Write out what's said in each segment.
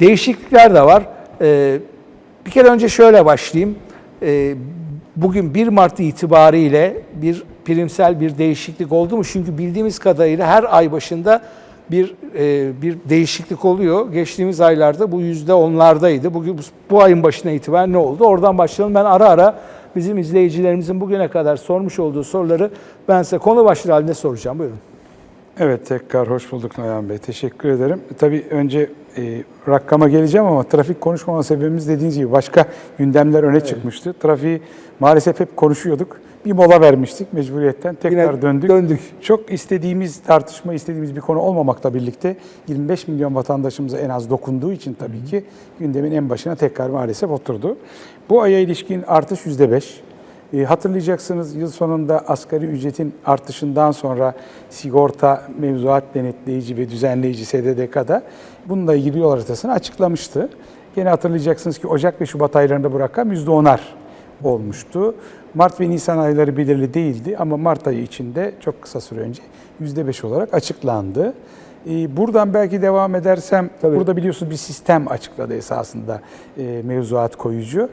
değişiklikler de var. E, bir kere önce şöyle başlayayım. E, bugün 1 Mart itibariyle bir primsel bir değişiklik oldu mu? Çünkü bildiğimiz kadarıyla her ay başında bir e, bir değişiklik oluyor. Geçtiğimiz aylarda bu yüzde onlardaydı. Bugün bu, ayın başına itibaren ne oldu? Oradan başlayalım. Ben ara ara bizim izleyicilerimizin bugüne kadar sormuş olduğu soruları ben size konu başlığı halinde soracağım. Buyurun. Evet tekrar hoş bulduk Noyan Bey. Teşekkür ederim. Tabii önce e, rakama geleceğim ama trafik konuşmama sebebimiz dediğiniz gibi başka gündemler öne çıkmıştı. Trafiği maalesef hep konuşuyorduk. Bir mola vermiştik mecburiyetten. Tekrar Yine döndük. döndük. Çok istediğimiz, tartışma istediğimiz bir konu olmamakla birlikte 25 milyon vatandaşımıza en az dokunduğu için tabii ki gündemin en başına tekrar maalesef oturdu. Bu aya ilişkin artış %5. E, hatırlayacaksınız yıl sonunda asgari ücretin artışından sonra sigorta mevzuat denetleyici ve düzenleyici SDDK'da bununla ilgili yol haritasını açıklamıştı. Yine hatırlayacaksınız ki Ocak ve Şubat aylarında bu rakam %10'ar olmuştu. Mart ve Nisan ayları belirli değildi ama Mart ayı içinde çok kısa süre önce %5 olarak açıklandı. E, Buradan belki devam edersem, Tabii. burada biliyorsunuz bir sistem açıkladı esasında e, mevzuat koyucu.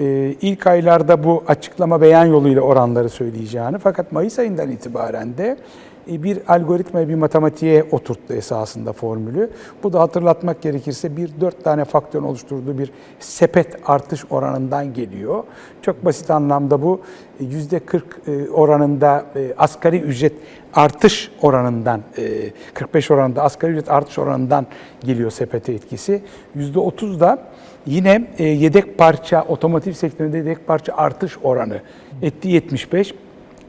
Ee, ilk aylarda bu açıklama beyan yoluyla oranları söyleyeceğini fakat Mayıs ayından itibaren de e, bir algoritmaya, bir matematiğe oturttu esasında formülü. Bu da hatırlatmak gerekirse bir dört tane faktörün oluşturduğu bir sepet artış oranından geliyor. Çok basit anlamda bu e, yüzde 40 e, oranında e, asgari ücret artış oranından, e, 45 oranında asgari ücret artış oranından geliyor sepete etkisi. Yüzde 30 da Yine e, yedek parça, otomotiv sektöründe yedek parça artış oranı etti 75.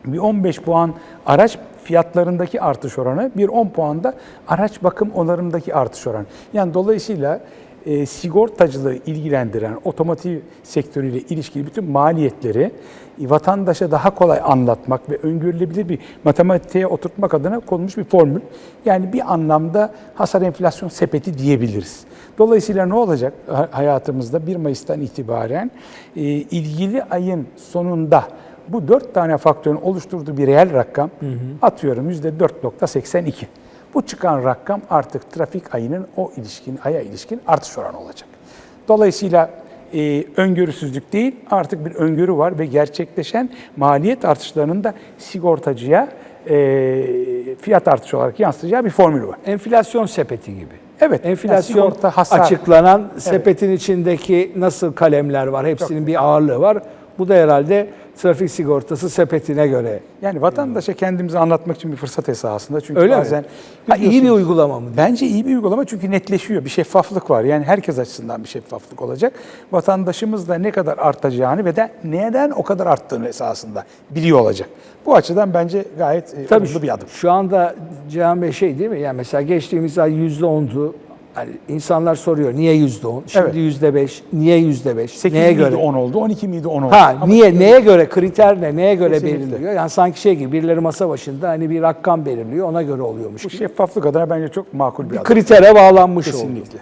Bir 15 puan araç fiyatlarındaki artış oranı, bir 10 puan da araç bakım onarımdaki artış oranı. Yani dolayısıyla e, sigortacılığı ilgilendiren otomotiv sektörüyle ilişkili bütün maliyetleri e, vatandaşa daha kolay anlatmak ve öngörülebilir bir matematiğe oturtmak adına konmuş bir formül. Yani bir anlamda hasar enflasyon sepeti diyebiliriz. Dolayısıyla ne olacak Ha- hayatımızda 1 Mayıs'tan itibaren e, ilgili ayın sonunda bu dört tane faktörün oluşturduğu bir reel rakam atıyorum %4.82. Bu çıkan rakam artık trafik ayının o ilişkin, aya ilişkin artış oranı olacak. Dolayısıyla e, öngörüsüzlük değil, artık bir öngörü var ve gerçekleşen maliyet artışlarının da sigortacıya e, fiyat artışı olarak yansıtacağı bir formül var. Enflasyon sepeti gibi. Evet, Enflasyon yani hasar. açıklanan sepetin içindeki nasıl kalemler var, hepsinin bir ağırlığı var. Bu da herhalde trafik sigortası sepetine göre. Yani vatandaşa kendimizi anlatmak için bir fırsat esasında. Çünkü Öyle bazen mi? Ha, iyi bir uygulama mı? Bence iyi bir uygulama çünkü netleşiyor. Bir şeffaflık var. Yani herkes açısından bir şeffaflık olacak. Vatandaşımız da ne kadar artacağını ve de neden o kadar arttığını esasında biliyor olacak. Bu açıdan bence gayet e, Tabii olumlu bir adım. Şu anda Cihan Bey şey değil mi? Yani mesela geçtiğimiz ay %10'du yani insanlar soruyor niye yüzde on, şimdi yüzde beş, niye yüzde beş, 8 neye miydi göre? 10 oldu, 12 miydi 10 oldu. Ha Ama niye, neye göre, kriter ne, neye göre Kesinlikle. belirliyor? Yani sanki şey gibi birileri masa başında hani bir rakam belirliyor, ona göre oluyormuş Bu gibi. şeffaflık adına bence çok makul bir, bir adım. Kritere bağlanmış oldu. Kesinlikle.